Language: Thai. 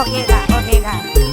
โอเคค่ะ โอเคค่ะ